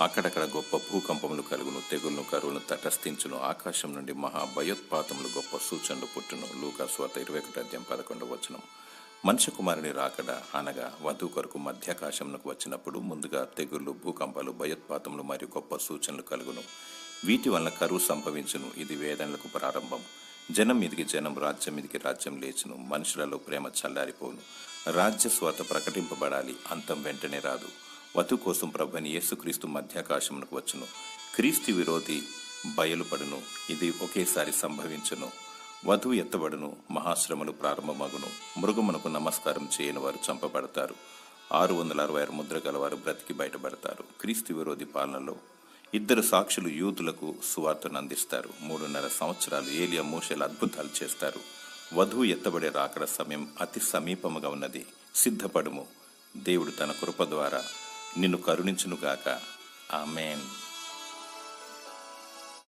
అక్కడక్కడ గొప్ప భూకంపములు కలుగును తెగులను కరువును తటస్థించును. ఆకాశం నుండి మహా భయోత్పాతములు గొప్ప సూచనలు పుట్టును. లూకా ఇరవై ఒకటి అధ్యాయం పదకొండు వచనం. మనిషి కుమారుని రాకడ అనగా వధు కొరకు మధ్యాకాశంకు వచ్చినప్పుడు ముందుగా తెగుళ్ళు భూకంపాలు భయోత్పాతములు మరియు గొప్ప సూచనలు కలుగును. వీటి వలన కరువు సంభవించును. ఇది వేదనలకు ప్రారంభం. జనం మీదికి జనం రాజ్యం మీదికి రాజ్యం లేచును. మనుషులలో ప్రేమ చల్లారిపోను. రాజ్య స్వాత ప్రకటింపబడాలి. అంతం వెంటనే రాదు. వధు కోసం ప్రభుని యేసుక్రీస్తు మధ్యాకాశమునకు వచ్చును. క్రీస్తు విరోధి బయలుపడును. ఇది ఒకేసారి సంభవించును. వధువు ఎత్తబడును. మహాశ్రమలు ప్రారంభమగును. మృగమునకు నమస్కారం చేయని వారు చంపబడతారు. ఆరు వందల అరవై ఆరు ముద్ర గలవారు బ్రతికి బయటపడతారు. క్రీస్తు విరోధి పాలనలో ఇద్దరు సాక్షులు యూదులకు సువార్తను అందిస్తారు. మూడున్నర సంవత్సరాలు ఏలియా మూషలు అద్భుతాలు చేస్తారు. వధువు ఎత్తబడే రాకడ సమయం అతి సమీపముగా ఉన్నది. సిద్ధపడుము. దేవుడు తన కృప ద్వారా నిన్ను కరుణించునుగాక. ఆమెన్.